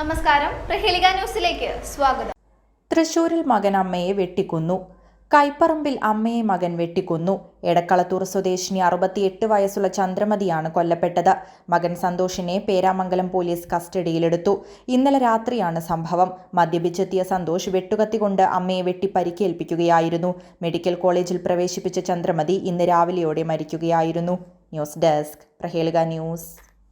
നമസ്കാരം. പ്രഹേലിക ന്യൂസിലേക്ക് സ്വാഗതം. തൃശൂരിൽ മകൻ അമ്മയെ വെട്ടിക്കൊന്നു. കൈപ്പറമ്പിൽ അമ്മയെ മകൻ വെട്ടിക്കൊന്നു. എടക്കളത്തൂർ സ്വദേശിനി അറുപത്തിയെട്ട് വയസ്സുള്ള ചന്ദ്രമതിയാണ് കൊല്ലപ്പെട്ടത്. മകൻ സന്തോഷിനെ പേരാമംഗലം പോലീസ് കസ്റ്റഡിയിലെടുത്തു. ഇന്നലെ രാത്രിയാണ് സംഭവം. മദ്യപിച്ചെത്തിയ സന്തോഷ് വെട്ടുകത്തി കൊണ്ട് അമ്മയെ വെട്ടി പരിക്കേൽപ്പിക്കുകയായിരുന്നു. മെഡിക്കൽ കോളേജിൽ പ്രവേശിപ്പിച്ച ചന്ദ്രമതി ഇന്ന് രാവിലെയോടെ മരിക്കുകയായിരുന്നു. News desk Prahelika news.